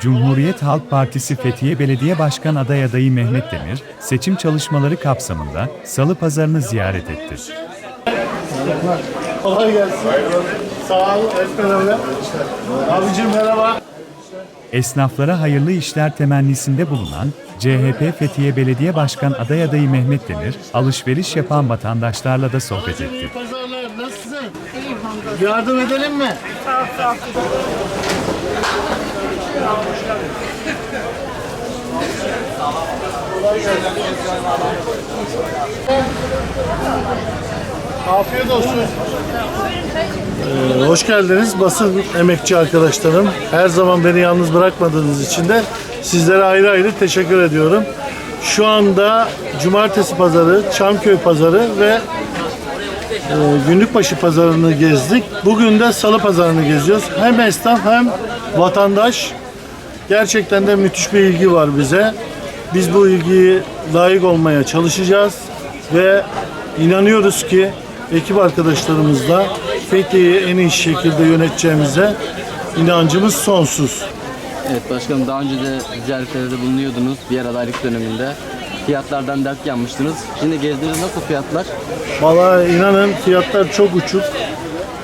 Cumhuriyet Halk Partisi Fethiye Belediye Başkan aday adayı Mehmet Demir, seçim çalışmaları kapsamında Salı Pazarını ziyaret etti. Kolay gelsin. Sağ ol. Hep beraber. Abicim merhaba. Esnaflara hayırlı işler temennisinde bulunan CHP Fethiye Belediye Başkan aday adayı Mehmet Demir, alışveriş yapan vatandaşlarla da sohbet etti. Pazarlar nasılsın? Yardım edelim mi? Afiyet olsun. Ee, hoş geldiniz basın emekçi arkadaşlarım. Her zaman beni yalnız bırakmadığınız için de sizlere ayrı ayrı teşekkür ediyorum. Şu anda Cumartesi Pazarı, Çamköy Pazarı ve e, Günlükbaşı Pazarı'nı gezdik. Bugün de Salı Pazarı'nı geziyoruz. Hem esnaf hem vatandaş. Gerçekten de müthiş bir ilgi var bize. Biz bu ilgiyi layık olmaya çalışacağız ve inanıyoruz ki ekip arkadaşlarımızla Fethiye'yi en iyi şekilde yöneteceğimize inancımız sonsuz. Evet başkanım daha önce de ziyaretlerde bulunuyordunuz diğer adaylık döneminde. Fiyatlardan dert yanmıştınız. Şimdi gezdiniz nasıl fiyatlar? Vallahi inanın fiyatlar çok uçuk.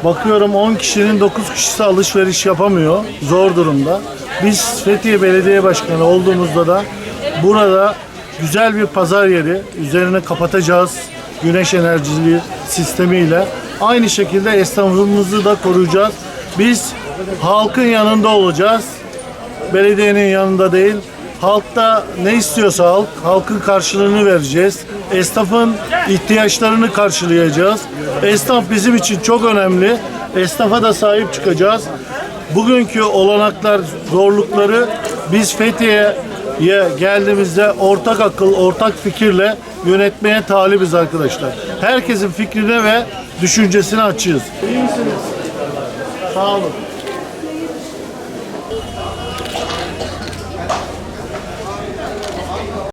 Bakıyorum 10 kişinin 9 kişisi alışveriş yapamıyor. Zor durumda. Biz Fethiye Belediye Başkanı olduğumuzda da burada güzel bir pazar yeri üzerine kapatacağız. Güneş enerjili sistemiyle. Aynı şekilde esnafımızı da koruyacağız. Biz halkın yanında olacağız belediyenin yanında değil. Halkta ne istiyorsa halk, halkın karşılığını vereceğiz. Esnafın ihtiyaçlarını karşılayacağız. Esnaf bizim için çok önemli. Esnafa da sahip çıkacağız. Bugünkü olanaklar, zorlukları biz Fethiye'ye geldiğimizde ortak akıl, ortak fikirle yönetmeye talibiz arkadaşlar. Herkesin fikrine ve düşüncesine açığız. İyi misiniz? Sağ olun.